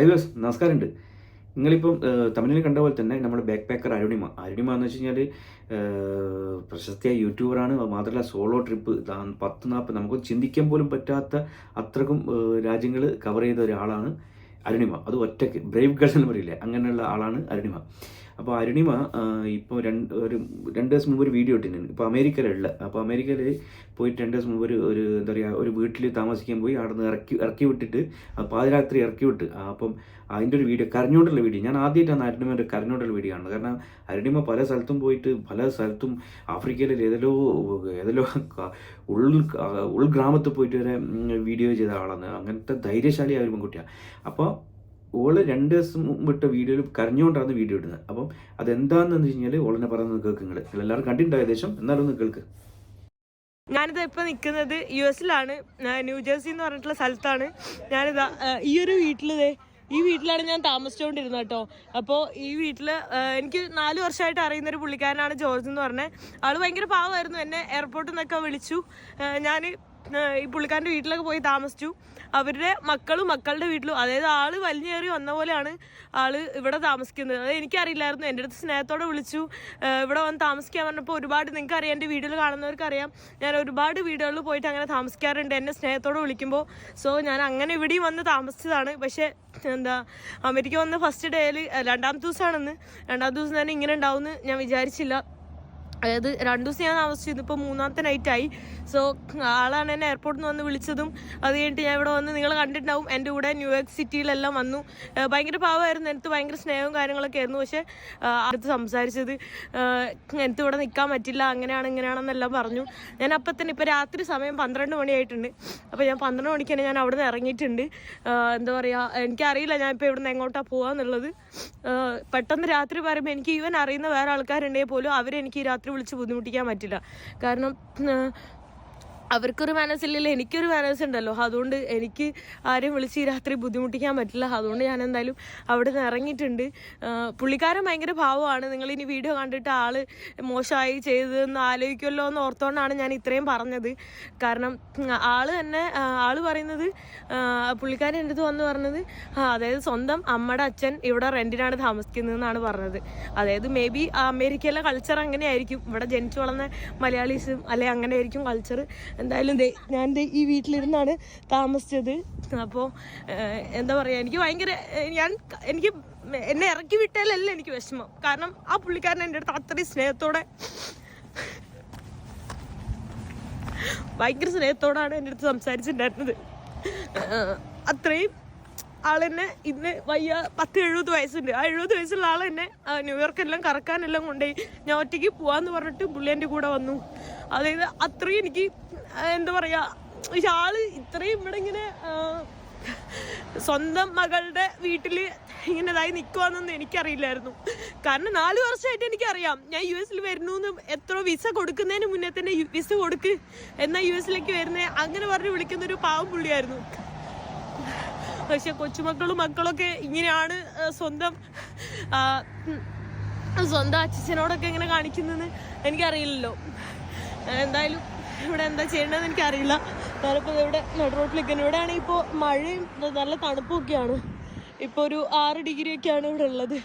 ഐവേഴ്സ് നമസ്കാരമുണ്ട്. നിങ്ങളിപ്പം തമിഴിൽ കണ്ട പോലെ തന്നെ നമ്മുടെ ബാക്ക് പാക്കർ അരുണിമ. അരുണിമ എന്ന് വെച്ച് കഴിഞ്ഞാൽ പ്രശസ്തിയായ യൂട്യൂബറാണ് മാത്രമല്ല സോളോ ട്രിപ്പ് പത്ത് നാൽപ്പത് നമുക്ക് ചിന്തിക്കാൻ പോലും പറ്റാത്ത അത്രക്കും രാജ്യങ്ങൾ കവർ ചെയ്ത ഒരാളാണ് അരുണിമ. അത് ഒറ്റയ്ക്ക് ബ്രേവ് ഗേൾ എന്ന് പറയില്ലേ? അങ്ങനെയുള്ള ആളാണ് അരുണിമ. അപ്പോൾ അരുണിമ ഇപ്പോൾ രണ്ട് ഒരു രണ്ട് ദിവസം മുമ്പ് ഒരു വീഡിയോ ഇട്ടിരുന്നു. ഇപ്പോൾ അമേരിക്കയിലുള്ള അപ്പോൾ അമേരിക്കയിൽ പോയിട്ട് രണ്ട് ദിവസം മുമ്പ് ഒരു ഒരു എന്താ പറയുക ഒരു വീട്ടിൽ താമസിക്കാൻ പോയി അവിടെ നിന്ന് ഇറക്കി ഇറക്കി വിട്ടിട്ട് പാതിരാത്രി ഇറക്കി വിട്ട് അപ്പം അതിന്റെ ഒരു വീഡിയോ കരഞ്ഞോണ്ടുള്ള വീഡിയോ. ഞാൻ ആദ്യമായിട്ടാണ് അരുണിമയുടെ കരഞ്ഞോണ്ടുള്ള വീഡിയോ ആണ് കാരണം അരുണിമ പല സ്ഥലത്തും പോയിട്ട് പല സ്ഥലത്തും ആഫ്രിക്കയിൽ ഏതെല്ലോ ഏതെല്ലോ ഉൾ ഉൾഗ്രാമത്തിൽ പോയിട്ട് വരെ വീഡിയോ ചെയ്ത ആളാണ്. അങ്ങനത്തെ ധൈര്യശാലിയായ ഒരു പെൺകുട്ടിയാണ്. അപ്പോൾ ഓൾ രണ്ട് ദിവസം മുമ്പിട്ട വീഡിയോയിൽ കരഞ്ഞുകൊണ്ടാണ് വീഡിയോ ഇടുന്നത്. അപ്പം അതെന്താണെന്ന് വെച്ച് കഴിഞ്ഞാൽ ഓളിനെ പറയുന്നത് കേൾക്ക് നിങ്ങൾ എല്ലാവരും കണ്ടിട്ടുണ്ടോ ഏകദേശം? എന്നാലും ഒന്ന് കേൾക്ക്. ഞാനിത് ഇപ്പോൾ നിൽക്കുന്നത് യു എസിലാണ്. ന്യൂജേഴ്സി എന്ന് പറഞ്ഞിട്ടുള്ള സ്ഥലത്താണ്. ഞാനിതാ ഈ ഒരു വീട്ടിൽ ഈ വീട്ടിലാണ് ഞാൻ താമസിച്ചുകൊണ്ടിരുന്നത് കേട്ടോ. അപ്പോൾ ഈ വീട്ടിൽ എനിക്ക് നാല് വർഷമായിട്ട് അറിയുന്ന ഒരു പുള്ളിക്കാരനാണ് ജോർജ് എന്ന് പറഞ്ഞത് ആൾ ഭയങ്കര പാവമായിരുന്നു. എന്നെ എയർപോർട്ടിൽ നിന്നൊക്കെ വിളിച്ചു ഞാൻ ഈ പുള്ളിക്കാരന്റെ വീട്ടിലൊക്കെ പോയി താമസിച്ചു. അവരുടെ മക്കളും മക്കളുടെ വീട്ടിലും അതായത് ആൾ വലിഞ്ഞേറി വന്ന പോലെയാണ് ആൾ ഇവിടെ താമസിക്കുന്നത്. അത് എനിക്കറിയില്ലായിരുന്നു. എന്റെ അടുത്ത് സ്നേഹത്തോടെ വിളിച്ചു. ഇവിടെ വന്ന് താമസിക്കാൻ പറഞ്ഞപ്പോൾ ഒരുപാട് നിങ്ങൾക്ക് അറിയാം എന്റെ കാണുന്നവർക്ക് അറിയാം ഞാൻ ഒരുപാട് വീടുകളിൽ പോയിട്ട് അങ്ങനെ താമസിക്കാറുണ്ട്. എന്നെ സ്നേഹത്തോടെ വിളിക്കുമ്പോൾ. സോ ഞാൻ അങ്ങനെ ഇവിടെയും വന്ന് താമസിച്ചതാണ്. പക്ഷേ എന്താ അമേരിക്ക വന്ന് ഫസ്റ്റ് ഡേയിൽ രണ്ടാമത്തെ ദിവസമാണെന്ന്. രണ്ടാമത്തെ ദിവസം തന്നെ ഇങ്ങനെ ഉണ്ടാവുമെന്ന് ഞാൻ വിചാരിച്ചില്ല. അതായത് രണ്ടു ദിവസം ഞാൻ താമസിച്ചു ഇതിപ്പോൾ മൂന്നാമത്തെ നൈറ്റായി സോ ആളാണ് എന്നെ എയർപോർട്ടിൽ നിന്ന് വന്ന് വിളിച്ചതും അത് കഴിഞ്ഞിട്ട് ഞാൻ ഇവിടെ വന്ന് നിങ്ങൾ കണ്ടിട്ടുണ്ടാവും. എന്റെ കൂടെ ന്യൂയോർക്ക് സിറ്റിയിലെല്ലാം വന്നു. ഭയങ്കര പാവമായിരുന്നു. എനിക്ക് ഭയങ്കര സ്നേഹവും കാര്യങ്ങളൊക്കെ ആയിരുന്നു. പക്ഷേ അടുത്ത് സംസാരിച്ചത് എനിക്ക് ഇവിടെ നിൽക്കാൻ പറ്റില്ല. അങ്ങനെയാണ് ഇങ്ങനെയാണെന്നെല്ലാം പറഞ്ഞു. ഞാൻ അപ്പം തന്നെ ഇപ്പോൾ രാത്രി സമയം പന്ത്രണ്ട് മണിയായിട്ടുണ്ട്. അപ്പോൾ ഞാൻ പന്ത്രണ്ട് മണിക്ക് തന്നെ ഞാൻ അവിടെ നിന്ന് ഇറങ്ങിയിട്ടുണ്ട് എന്താ പറയുക എനിക്കറിയില്ല ഞാൻ ഇപ്പോൾ ഇവിടുന്ന് എങ്ങോട്ടാണ് പോകാന്നുള്ളത് പെട്ടെന്ന് രാത്രി പറയുമ്പോൾ എനിക്ക് ഈവൻ അറിയുന്ന വേറെ ആൾക്കാരുണ്ടെങ്കിൽ പോലും അവരെനിക്ക് രാത്രി വിളിച്ച് ബുദ്ധിമുട്ടിക്കാൻ പറ്റില്ല. കാരണം അവർക്കൊരു മനസ്സില്ലല്ലോ എനിക്കൊരു മനസ്സ് ഉണ്ടല്ലോ അതുകൊണ്ട് എനിക്ക് ആരെയും വിളിച്ച് രാത്രി ബുദ്ധിമുട്ടിക്കാൻ പറ്റില്ല. അതുകൊണ്ട് ഞാൻ എന്തായാലും അവിടെ നിന്ന് ഇറങ്ങിയിട്ടുണ്ട് പുള്ളിക്കാരൻ ഭയങ്കര ഭാവമാണ്. നിങ്ങൾ ഇനി വീഡിയോ കണ്ടിട്ട് ആൾ മോശമായി ചെയ്തതെന്ന് ആലോചിക്കുമല്ലോ എന്ന് ഓർത്തുകൊണ്ടാണ് ഞാൻ ഇത്രയും പറഞ്ഞത്. കാരണം ആൾ തന്നെ ആൾ പറയുന്നത് പുള്ളിക്കാരൻ എന്റെ അടുത്ത് വന്ന് പറഞ്ഞത് അതായത് സ്വന്തം അമ്മയുടെ അച്ഛൻ ഇവിടെ റെന്റിനാണ് താമസിക്കുന്നതെന്നാണ് പറഞ്ഞത്. അതായത് മേ ബി അമേരിക്കയിലെ കൾച്ചർ അങ്ങനെയായിരിക്കും. ഇവിടെ ജനിച്ചു വളർന്ന മലയാളീസും അല്ലെ അങ്ങനെയായിരിക്കും കൾച്ചർ എന്തായാലും ദേ ഞാൻ ഈ വീട്ടിലിരുന്നാണ് താമസിച്ചത്. അപ്പോൾ എന്താ പറയുക എനിക്ക് ഭയങ്കര ഞാൻ എനിക്ക് എന്നെ ഇറക്കി വിട്ടാലല്ല എനിക്ക് വിഷമം. കാരണം ആ പുള്ളിക്കാരൻ എന്റെ അടുത്ത് അത്രയും സ്നേഹത്തോടെ ഭയങ്കര സ്നേഹത്തോടാണ് എന്റെ അടുത്ത് സംസാരിച്ചിട്ടുണ്ടായിരുന്നത്. അത്രയും ആളെന്നെ ഇന്ന് വയ്യ പത്ത് എഴുപത് വയസ്സുണ്ട്. ആ എഴുപത് വയസ്സുള്ള ആൾ എന്നെ ന്യൂയോർക്കെല്ലാം കറക്കാനെല്ലാം കൊണ്ടുപോയി. ഞാൻ ഒറ്റയ്ക്ക് പോവാന്ന് പറഞ്ഞിട്ട് പുള്ളി എന്റെ കൂടെ വന്നു. അതായത് അത്രയും എനിക്ക് എന്താ പറയാ പക്ഷെ ഇത്രയും ഇവിടെ ഇങ്ങനെ സ്വന്തം മകളുടെ വീട്ടിൽ ഇങ്ങനെതായി നിൽക്കുവാന്നൊന്നും എനിക്കറിയില്ലായിരുന്നു. കാരണം നാല് വർഷമായിട്ട് എനിക്കറിയാം ഞാൻ യു എസിൽ വരുന്നു എത്ര വിസ കൊടുക്കുന്നതിന് മുന്നേ തന്നെ വിസ കൊടുക്ക് എന്നാ യു എസിലേക്ക് വരുന്നേ അങ്ങനെ പറഞ്ഞ് വിളിക്കുന്ന ഒരു പാവം പുള്ളിയായിരുന്നു. പക്ഷെ കൊച്ചുമക്കളും മക്കളൊക്കെ ഇങ്ങനെയാണ് സ്വന്തം സ്വന്തം അച്ഛനോടൊക്കെ ഇങ്ങനെ കാണിക്കുന്നതെന്ന് എനിക്കറിയില്ലല്ലോ. എന്തായാലും ഇവിടെ എന്താ ചെയ്യേണ്ടതെന്ന് എനിക്കറിയില്ല. ഞാനിപ്പോൾ ഇവിടെ നട റോട്ടിലേക്ക് ഇവിടെ ആണെങ്കിൽ ഇപ്പോൾ മഴയും നല്ല തണുപ്പും ഒക്കെയാണ് ഇപ്പോൾ ഒരു ആറ് ഡിഗ്രി ഒക്കെയാണ് ഇവിടെ ഉള്ളത്.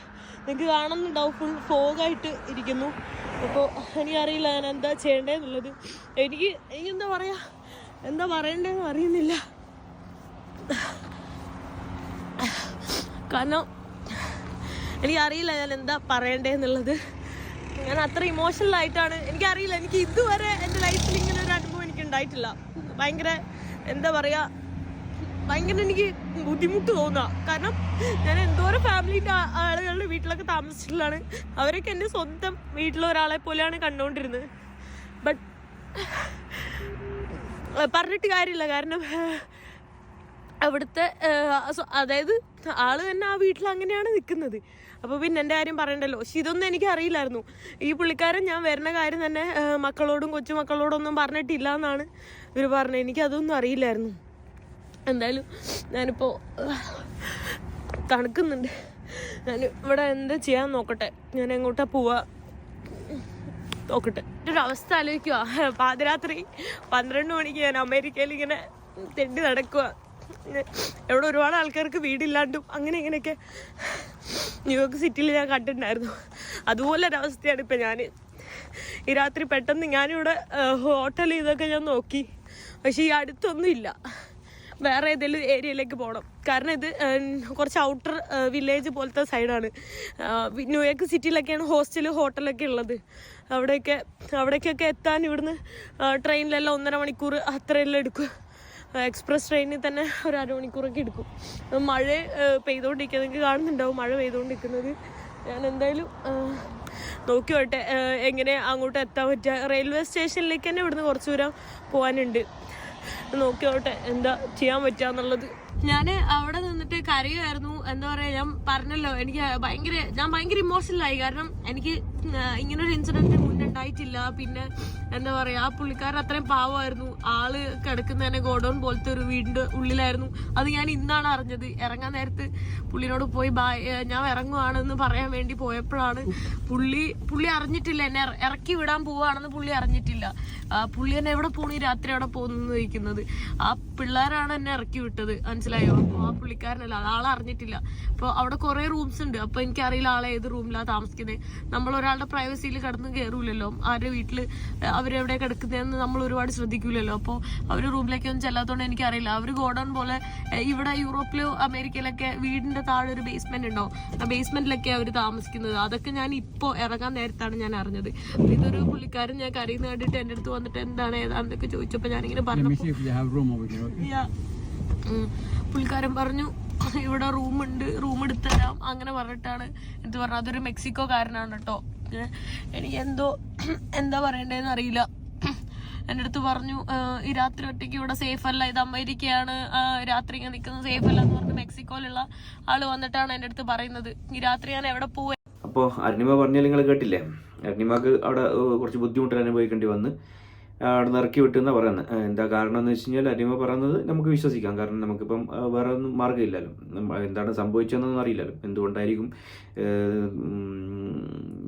നിങ്ങൾക്ക് കാണുന്നുണ്ടാവും ഫുൾ ഫോഗായിട്ട് ഇരിക്കുന്നു. അപ്പോൾ എനിക്കറിയില്ല ഞാൻ എന്താ ചെയ്യേണ്ടതെന്നുള്ളത്. എനിക്ക് എനിക്ക് എന്താ പറയുക എന്താ പറയണ്ടതെന്ന് അറിയുന്നില്ല. കാരണം എനിക്കറിയില്ല ഞാൻ എന്താ പറയണ്ടേന്നുള്ളത് ഞാൻ അത്ര ഇമോഷണൽ ആയിട്ടാണ്. എനിക്കറിയില്ല എനിക്ക് ഇതുവരെ എന്റെ ലൈഫിൽ ഇങ്ങനെ ഒരു അനുഭവം എനിക്ക് ഉണ്ടായിട്ടില്ല. ഭയങ്കര എന്താ പറയുക ഭയങ്കര എനിക്ക് ബുദ്ധിമുട്ട് തോന്നുക. കാരണം ഞാൻ എന്തോരം ഫാമിലിന്റെ ആളുകളുടെ വീട്ടിലൊക്കെ താമസിച്ചിട്ടുള്ളതാണ്. അവരൊക്കെ എന്റെ സ്വന്തം വീട്ടിലെ ഒരാളെ പോലെയാണ് കണ്ടുകൊണ്ടിരുന്നത് ബട്ട് പറഞ്ഞിട്ട് കാര്യമില്ല. കാരണം അവിടുത്തെ അതായത് ആൾ തന്നെ ആ വീട്ടിൽ അങ്ങനെയാണ് നിൽക്കുന്നത് അപ്പോൾ പിന്നെ എന്റെ കാര്യം പറയണ്ടല്ലോ? പക്ഷെ ഇതൊന്നും എനിക്ക് അറിയില്ലായിരുന്നു. ഈ പുള്ളിക്കാരൻ ഞാൻ വരുന്ന കാര്യം തന്നെ മക്കളോടും കൊച്ചുമക്കളോടൊന്നും പറഞ്ഞിട്ടില്ല എന്നാണ് ഇവർ പറഞ്ഞത്. എനിക്കതൊന്നും അറിയില്ലായിരുന്നു. എന്തായാലും ഞാനിപ്പോൾ തണുക്കുന്നുണ്ട്. ഞാൻ ഇവിടെ എന്താ ചെയ്യാൻ നോക്കട്ടെ? ഞാൻ എങ്ങോട്ടാ പോവാ? നോക്കട്ടെ. ഒരു അവസ്ഥ ആലോചിക്കുക പാതിരാത്രി പന്ത്രണ്ട് മണിക്ക് ഞാൻ അമേരിക്കയിൽ ഇങ്ങനെ തെണ്ടി നടക്കുക ഇവിടെ ഒരുപാട് ആൾക്കാർക്ക് വീടില്ലാണ്ടും അങ്ങനെ ഇങ്ങനെയൊക്കെ ന്യൂയോർക്ക് സിറ്റിയിൽ ഞാൻ കണ്ടിട്ടുണ്ടായിരുന്നു. അതുപോലെ ഒരവസ്ഥയാണ് ഇപ്പം ഞാൻ ഈ രാത്രി പെട്ടെന്ന് ഞാനിവിടെ ഹോട്ടൽ ഇതൊക്കെ ഞാൻ നോക്കി. പക്ഷേ ഈ അടുത്തൊന്നും ഇല്ല. വേറെ ഏതെങ്കിലും ഏരിയയിലേക്ക് പോകണം കാരണം ഇത് കുറച്ച് ഔട്ടർ വില്ലേജ് പോലത്തെ സൈഡാണ് ന്യൂയോർക്ക് സിറ്റിയിലൊക്കെയാണ് ഹോസ്റ്റൽ ഹോട്ടലൊക്കെ ഉള്ളത്. അവിടെയൊക്കെ അവിടേക്കൊക്കെ എത്താൻ ഇവിടുന്ന് ട്രെയിനിലെല്ലാം ഒന്നര മണിക്കൂർ അത്രയെല്ലാം എടുക്കും. എക്സ്പ്രസ് ട്രെയിനിൽ തന്നെ ഒരു അരമണിക്കൂറൊക്കെ എടുക്കും. മഴ നിങ്ങൾക്ക് കാണുന്നുണ്ടാവും. മഴ പെയ്തുകൊണ്ടിരിക്കുന്നത്. ഞാൻ എന്തായാലും നോക്കി വട്ടെ എങ്ങനെ അങ്ങോട്ട് എത്താൻ പറ്റുക. റെയിൽവേ സ്റ്റേഷനിലേക്ക് തന്നെ ഇവിടുന്ന് കുറച്ച് ദൂരം പോകാനുണ്ട്. നോക്കി വട്ടെ എന്താ ചെയ്യാൻ പറ്റുക എന്നുള്ളത്. ഞാൻ അവിടെ നിന്നിട്ട് കരയുമായിരുന്നു. എന്താ പറയാ ഞാൻ പറഞ്ഞല്ലോ എനിക്ക് ഭയങ്കര ഞാൻ ഭയങ്കര ഇമോഷണലായി കാരണം എനിക്ക് ഇങ്ങനൊരു ഇൻസിഡന്റ് മുന്നേ ഉണ്ടായിട്ടില്ല. പിന്നെ എന്താ പറയാ ആ പുള്ളിക്കാരൻ അത്രയും പാവമായിരുന്നു. ആൾ കിടക്കുന്ന കിടക്കുന്നതന്നെ ഗോഡൗൺ പോലത്തെ ഒരു വീടിന്റെ ഉള്ളിലായിരുന്നു. അത് ഞാൻ ഇന്നാണ് അറിഞ്ഞത്. ഇറങ്ങാൻ നേരത്ത് പുള്ളിനോട് പോയി ബായ് ഞാൻ ഇറങ്ങുവാണെന്ന് പറയാൻ വേണ്ടി പോയപ്പോഴാണ് പുള്ളി പുള്ളി അറിഞ്ഞിട്ടില്ല. എന്നെ ഇറക്കി വിടാൻ പോവാണെന്ന് പുള്ളി അറിഞ്ഞിട്ടില്ല. പുള്ളി എന്നെ എവിടെ പോണു? രാത്രി അവിടെ പോകുന്നു ചോദിക്കുന്നത്. ആ പിള്ളേരാണ് എന്നെ ഇറക്കി വിട്ടത്. മനസ്സിലായോ? അപ്പോൾ ആ പുള്ളിക്കാരനല്ല ആളെ അറിഞ്ഞിട്ടില്ല. അപ്പോൾ അവിടെ കുറേ റൂംസ് ഉണ്ട്. അപ്പോൾ എനിക്കറിയില്ല ആളെ ഏത് റൂമിലാണ് താമസിക്കുന്നത്. നമ്മൾ ഒരാളുടെ പ്രൈവസിയിൽ കടന്ന് കയറൂലല്ലോ ആരുടെ വീട്ടിൽ അവരെവിടെ കിടക്കുന്നതെന്ന് നമ്മൾ ഒരുപാട് ശ്രദ്ധിക്കില്ലല്ലോ അപ്പോൾ അവർ റൂമിലേക്കൊന്നും ചെല്ലാത്തതുകൊണ്ട് എനിക്കറിയില്ല. അവർ ഗോഡൗൺ പോലെ ഇവിടെ യൂറോപ്പിലോ അമേരിക്കയിലൊക്കെ വീടിന്റെ താഴെ ഒരു ബേസ്മെന്റ് ഉണ്ടാവും. ആ ബേസ്മെന്റിലൊക്കെ അവർ താമസിക്കുന്നത്. അതൊക്കെ ഞാൻ ഇപ്പോൾ ഇറങ്ങാൻ നേരത്താണ് ഞാൻ അറിഞ്ഞത്. ഇതൊരു പുള്ളിക്കാരൻ ഞാൻ കരയുന്ന കണ്ടിട്ട് എന്റെ അടുത്ത് വന്നിട്ട് എന്താണ് ഏതാണെന്നൊക്കെ ചോദിച്ചപ്പോൾ ഞാനിങ്ങനെ പറഞ്ഞു. പുള്ളിക്കാരൻ പറഞ്ഞു ഇവിടെ റൂം ഉണ്ട് റൂം എടുത്തരാം അങ്ങനെ പറഞ്ഞിട്ടാണ് എന്ത് പറഞ്ഞത്. അതൊരു മെക്സിക്കോക്കാരനാണ് കേട്ടോ. എനിക്ക് എന്തോ എന്താ പറയണ്ടേന്ന് അറിയില്ല. എന്റെ അടുത്ത് പറഞ്ഞു ഈ രാത്രി ഒറ്റയ്ക്ക് ഇവിടെ സേഫ് അല്ല. ഇത് അമേരിക്കയാണ് രാത്രി ഇങ്ങനെ നിൽക്കുന്നത് സേഫ് അല്ല എന്ന് പറഞ്ഞ് മെക്സിക്കോയിലുള്ള ആൾ വന്നിട്ടാണ് എന്റെ അടുത്ത് പറയുന്നത്. ഈ രാത്രി ഞാൻ എവിടെ പോവേ? അപ്പോൾ അരുണിമ പറഞ്ഞാൽ നിങ്ങൾ കേട്ടില്ലേ? അരുണിമക്ക് അവിടെ കുറച്ച് ബുദ്ധിമുട്ടുകൾ അനുഭവിക്കേണ്ടി വന്ന്. അവിടെ ഇറക്കി വിട്ടെന്നാണ് പറയുന്നത് എന്താ കാരണം എന്ന് വെച്ച് കഴിഞ്ഞാൽ അരിമ പറയുന്നത് നമുക്ക് വിശ്വസിക്കാം. കാരണം നമുക്കിപ്പം വേറെ ഒന്നും മാർഗമില്ലല്ലോ. എന്താണ് സംഭവിച്ചതെന്നൊന്നും അറിയില്ലല്ലോ. എന്തുകൊണ്ടായിരിക്കും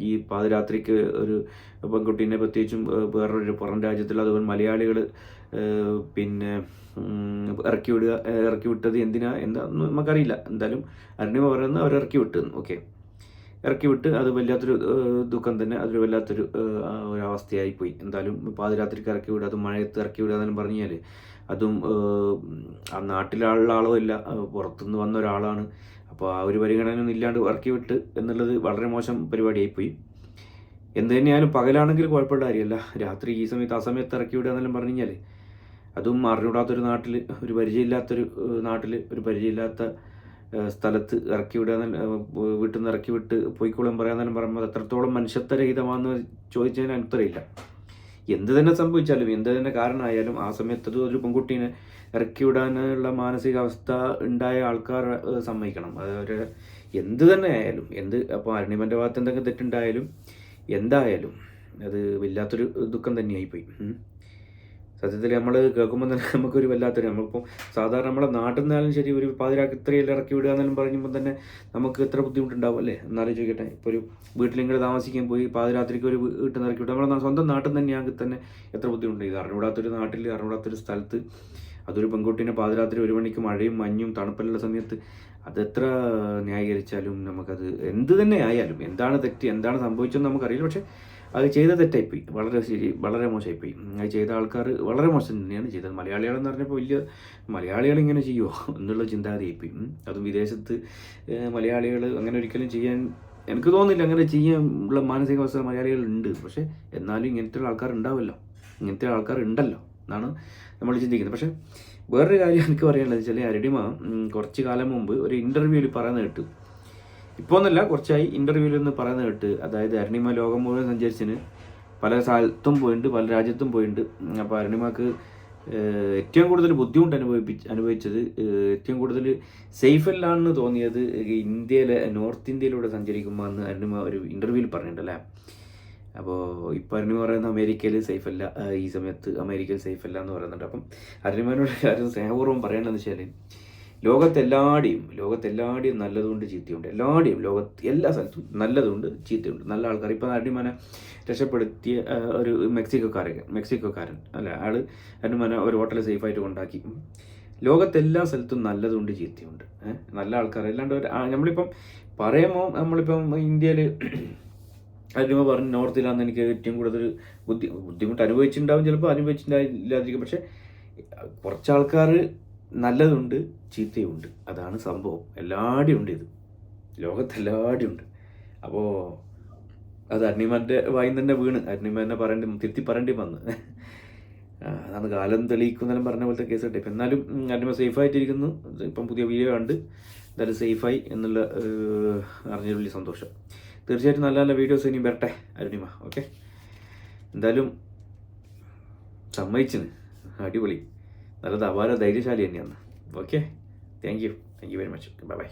ഈ പാതിരാത്രിക്ക് ഒരു പെൺകുട്ടീനെ പ്രത്യേകിച്ചും വേറൊരു പുറം രാജ്യത്തിൽ അതുപോലെ മലയാളികൾ പിന്നെ ഇറക്കി വിടുക ഇറക്കി വിട്ടത് എന്തിനാ? എന്താ നമുക്കറിയില്ല. എന്തായാലും അരുണിമ പറയുന്നത് അവർ ഇറക്കി വിട്ടു ഓക്കെ. ഇറക്കി വിട്ട് അത് വല്ലാത്തൊരു ദുഃഖം തന്നെ. അതൊരു വല്ലാത്തൊരു ഒരു അവസ്ഥയായി പോയി. എന്തായാലും പാതിരാത്രിക്ക് ഇറക്കി വിടുക അത് മഴയത്ത് ഇറക്കി വിടുക എന്നു പറഞ്ഞാൽ അതും ആ നാട്ടിലുള്ള ആളോ ഇല്ല. പുറത്തുനിന്ന് വന്ന ഒരാളാണ്. അപ്പോൾ ആ ഒരു പരിഗണനയൊന്നും ഇല്ലാണ്ട് ഇറക്കി വിട്ട് എന്നുള്ളത് വളരെ മോശം പരിപാടിയായി പോയി. എന്ത് തന്നെയായാലും പകലാണെങ്കിൽ കുഴപ്പമുള്ള കാര്യമല്ല. രാത്രി ഈ സമയത്ത് ആ സമയത്ത് ഇറക്കി വിടുക എന്നെല്ലാം പറഞ്ഞു കഴിഞ്ഞാൽ അതും അറിഞ്ഞൂടാത്തൊരു നാട്ടിൽ ഒരു പരിചയമില്ലാത്തൊരു നാട്ടിൽ ഒരു പരിചയമില്ലാത്ത സ്ഥലത്ത് ഇറക്കി വിടാൻ വീട്ടിൽ നിന്ന് ഇറക്കി വിട്ട് പോയിക്കോളും പറയാന്നെല്ലാം പറയുമ്പോൾ അത് എത്രത്തോളം മനുഷ്യത്വരഹിതമാണെന്ന് ചോദിച്ചതിന് ഉത്തരയില്ല എന്ത് തന്നെ സംഭവിച്ചാലും എന്ത് തന്നെ കാരണമായാലും ആ സമയത്ത് അത് ഒരു പെൺകുട്ടീനെ ഇറക്കി വിടാനുള്ള മാനസികാവസ്ഥ ഉണ്ടായ ആൾക്കാർ സമ്മതിക്കണം. സമ്മതിക്കണം അതൊരു എന്ത് തന്നെ ആയാലും എന്ത് അപ്പോൾ അരുണിമന്റെ ഭാഗത്ത് എന്തെങ്കിലും തെറ്റുണ്ടായാലും എന്തായാലും അത് വല്ലാത്തൊരു ദുഃഖം തന്നെയായിപ്പോയി. സത്യത്തിൽ നമ്മൾ കേൾക്കുമ്പോൾ തന്നെ നമുക്കൊരു വല്ലാത്തൊരു നമ്മളിപ്പോൾ സാധാരണ നമ്മളെ നാട്ടിൽ നിന്നാലും ശരി ഒരു പാതിരാക്ക് ഇത്രയെല്ലാം ഇറക്കി വിടുക എന്നെല്ലാം പറയുമ്പോൾ തന്നെ നമുക്ക് എത്ര ബുദ്ധിമുട്ടുണ്ടാവും അല്ലേ? എന്നാലും ചോദിക്കട്ടെ ഇപ്പോൾ ഒരു വീട്ടിലെങ്കിലും താമസിക്കാൻ പോയി പാതിരാത്രിക്ക് ഒരു വീട്ടിൽ നിന്ന് ഇറക്കി വിട്ടു നമ്മുടെ സ്വന്തം നാട്ടിൽ തന്നെയാണെങ്കിൽ തന്നെ എത്ര ബുദ്ധിമുട്ടുണ്ട്. ഇത് അറിഞ്ഞൂടാത്തൊരു നാട്ടിൽ അറിഞ്ഞൂടാത്തൊരു സ്ഥലത്ത് അതൊരു പെൺകുട്ടീനെ പാതിരാത്രി ഒരു മണിക്ക് മഴയും മഞ്ഞും തണുപ്പെല്ലാം സമയത്ത് അത് എത്ര ന്യായീകരിച്ചാലും നമുക്കത് എന്ത് തന്നെ ആയാലും എന്താണ് തെറ്റ് എന്താണ് സംഭവിച്ചതെന്ന് നമുക്കറിയില്ല. പക്ഷേ അത് ചെയ്ത തെറ്റായിപ്പോയി. വളരെ ശരി വളരെ മോശമായിപ്പോയി. അത് ചെയ്ത ആൾക്കാർ വളരെ മോശം തന്നെയാണ് ചെയ്തത്. മലയാളികളെന്ന് പറഞ്ഞപ്പോൾ വലിയ മലയാളികൾ ഇങ്ങനെ ചെയ്യുമോ എന്നുള്ള ചിന്താഗതിയായിപ്പോയി. അതും വിദേശത്ത് മലയാളികൾ അങ്ങനെ ഒരിക്കലും ചെയ്യാൻ എനിക്ക് തോന്നുന്നില്ല. അങ്ങനെ ചെയ്യാൻ ഉള്ള മാനസികാവസ്ഥ മലയാളികളുണ്ട്. പക്ഷേ എന്നാലും ഇങ്ങനത്തെ ആൾക്കാർ ഉണ്ടാവുമല്ലോ ഇങ്ങനത്തെ ആൾക്കാർ ഉണ്ടല്ലോ എന്നാണ് നമ്മൾ ചിന്തിക്കുന്നത്. പക്ഷേ വേറൊരു കാര്യം എനിക്ക് പറയാനുള്ളത്. വെച്ചാൽ അരടിമ കുറച്ച് കാലം മുമ്പ് ഒരു ഇന്റർവ്യൂവിൽ പറയുന്നത് കേട്ടു. ഇപ്പോൾ ഒന്നല്ല കുറച്ചായി ഇന്റർവ്യൂവിൽ നിന്ന് പറയുന്നത് കേട്ട് അതായത് അരുണിമ ലോകം മുഴുവൻ സഞ്ചരിച്ചിന് പല സ്ഥലത്തും പോയിട്ടുണ്ട് പല രാജ്യത്തും പോയിട്ടുണ്ട് അപ്പോൾ അരുണിമക്ക് ഏറ്റവും കൂടുതൽ ബുദ്ധിമുട്ട് അനുഭവിപ്പിച്ച് അനുഭവിച്ചത് ഏറ്റവും കൂടുതൽ സേഫ് അല്ലാന്ന് തോന്നിയത് ഇന്ത്യയിലെ നോർത്ത് ഇന്ത്യയിലൂടെ സഞ്ചരിക്കുമ്പോൾ എന്ന് അരുണിമ ഒരു ഇന്റർവ്യൂവിൽ പറഞ്ഞിട്ടുണ്ടല്ലേ അപ്പോൾ ഇപ്പോൾ അരുണിമ പറയുന്ന അമേരിക്കയിൽ സേഫ് അല്ല ഈ സമയത്ത് അമേരിക്കയിൽ സേഫ് അല്ല എന്ന് പറയുന്നുണ്ട്. അപ്പം അരുണിമനോട് കാര്യം സ്നേഹപൂർവം പറയേണ്ടതെന്ന് വെച്ചാൽ ലോകത്തെല്ലാടെയും ലോകത്തെല്ലാടെയും നല്ലതുകൊണ്ട് ചീത്തയുണ്ട്. എല്ലാടെയും ലോകത്ത് എല്ലാ സ്ഥലത്തും നല്ലതുണ്ട് ചീത്തയുണ്ട്. നല്ല ആൾക്കാർ. ഇപ്പം അടിമനെ രക്ഷപ്പെടുത്തിയ ഒരു മെക്സിക്കോക്കാരൻ മെക്സിക്കോക്കാരൻ അല്ല? ആൾ അടിമനെ ഒരു ഹോട്ടലിൽ സേഫായിട്ട് കൊണ്ടാക്കി. ലോകത്തെല്ലാ സ്ഥലത്തും നല്ലതുണ്ട് ചീത്തയുണ്ട്. നല്ല ആൾക്കാർ. അല്ലാണ്ട് നമ്മളിപ്പം പറയുമ്പോൾ നമ്മളിപ്പം ഇന്ത്യയിൽ അതിന് പറഞ്ഞ് നോർത്തിലാന്ന് എനിക്ക് ഏറ്റവും കൂടുതൽ ബുദ്ധി ബുദ്ധിമുട്ട് അനുഭവിച്ചിട്ടുണ്ടാവും ചിലപ്പോൾ അനുഭവിച്ചിട്ടുണ്ടായില്ലാതിരിക്കും പക്ഷേ കുറച്ച് ആൾക്കാർ നല്ലതുണ്ട് ചീത്തയുണ്ട്. അതാണ് സംഭവം. എല്ലാവരുടെയും ഉണ്ട് ഇത്. ലോകത്തെല്ലാവരുടെയും ഉണ്ട്. അപ്പോൾ അത് അരുണിമാന്റെ വായിൽ തന്നെ വീണ്. അരുണിമ തന്നെ പറയേണ്ടി തിരുത്തി പറയേണ്ടി വന്ന്. അതാണ് കാലം തെളിയിക്കുന്നെല്ലാം പറഞ്ഞ പോലത്തെ കേസ് കേട്ടെ ഇപ്പം എന്നാലും അരുണിമ സേഫായിട്ടിരിക്കുന്നു. ഇപ്പം പുതിയ വീഡിയോ കണ്ട് എന്തായാലും സേഫായി എന്നുള്ള അറിഞ്ഞ വലിയ സന്തോഷം. തീർച്ചയായിട്ടും നല്ല നല്ല വീഡിയോസ് ഇനി വരട്ടെ അരുണിമ ഓക്കെ? എന്തായാലും സമ്മതിച്ചിന്. അടിപൊളി. നല്ലത് അപാര ധൈര്യശാലി തന്നെയാണ്. Okay thank you thank you very much bye bye